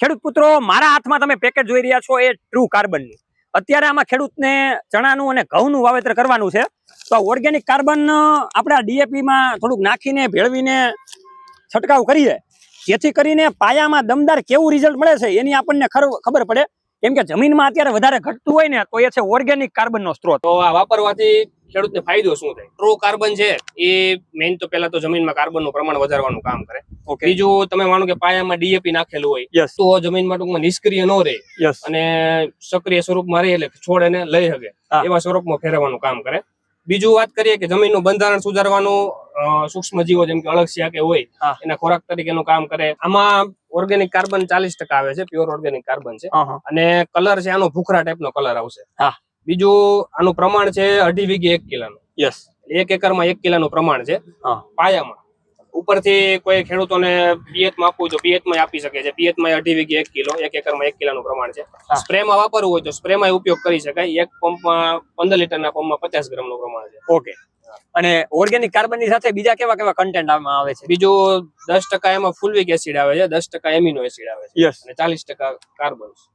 ખેડૂત પુત્રો, મારા હાથમાં તમે પેકેટ જોઈ રહ્યા છો, એ ટ્રુ કાર્બનનું અત્યારે આમાં ખેડૂતને ચણાનું અને ઘઉંનું વાવેતર કરવાનું છે. તો ઓર્ગેનિક કાર્બન આપણે આ DAP માં થોડુંક નાખીને, ભેળવીને છંટકાવ કરીએ. જેથી કરીને પાયામાં દમદાર કેવું રિઝલ્ટ મળે છે, એની આપણને ખબર પડે. કેમ કે જમીનમાં અત્યારે વધારે ઘટતું હોય ને, તો એ છે ઓર્ગેનિક કાર્બનનો સ્ત્રોત. તો આ વાપરવાથી ખેડૂતને ફાયદો શું થાય? ટ્રુ કાર્બન છે, એ મેઇન તો પહેલાં તો જમીનમાં કાર્બનનું પ્રમાણ વધારવાનું કામ કરે. બીજું તમે માનો કે પાયામાં ડીએપી નાખેલું હોય તો જમીનમાં ટૂંકમાં નિષ્ક્રિય ન રહે. અને સક્રિય સ્વરૂપમાં રહે એટલે છોડ એને લઈ શકે એવા સ્વરૂપમાં ફેરવવાનું કામ કરે. બીજું વાત કરીએ કે જમીનનું બંધારણ સુધારવાનું સૂક્ષ્મ જીવો જેમ કે અળસિયા કે હોય એના ખોરાક તરીકેનું કામ કરે. આમાં ઓર્ગેનિક કાર્બન ચાલીસ ટકા આવે છે પ્યોર ઓર્ગેનિક કાર્બન છે. અને કલર છે આનો ભૂખરા ટાઈપનો કલર આવશે. હા. બીજું આનું પ્રમાણ છે અઢી વીઘે એક કિલાનું. યસ એક એકરમાં એક કિલાનું પ્રમાણ છે. પાયામાં. ઉપરથી કોઈ ખેડૂતોને પિયતમાં આપવું તો પિયતમાં આપી શકે છે. પિયતમાં અઢી વીઘી એક કિલો એક એકરમાં એક કિલોનું પ્રમાણ છે. સ્પ્રેમાં સ્પ્રે માં વાપરવું હોય તો સ્પ્રેમાં ઉપયોગ કરી શકાય. એક પંપમાં પંદર લીટરના પંપમાં પચાસ ગ્રામનું પ્રમાણ છે. ઓકે. અને ઓર્ગેનિક કાર્બનની સાથે બીજા કેવા કેવા કન્ટેન્ટ આમાં આવે છે? બીજું દસ ટકા એમાં ફુલવિક એસિડ આવે છે દસ ટકા એમિનો એસિડ આવે છે. અને ચાલીસ ટકા કાર્બન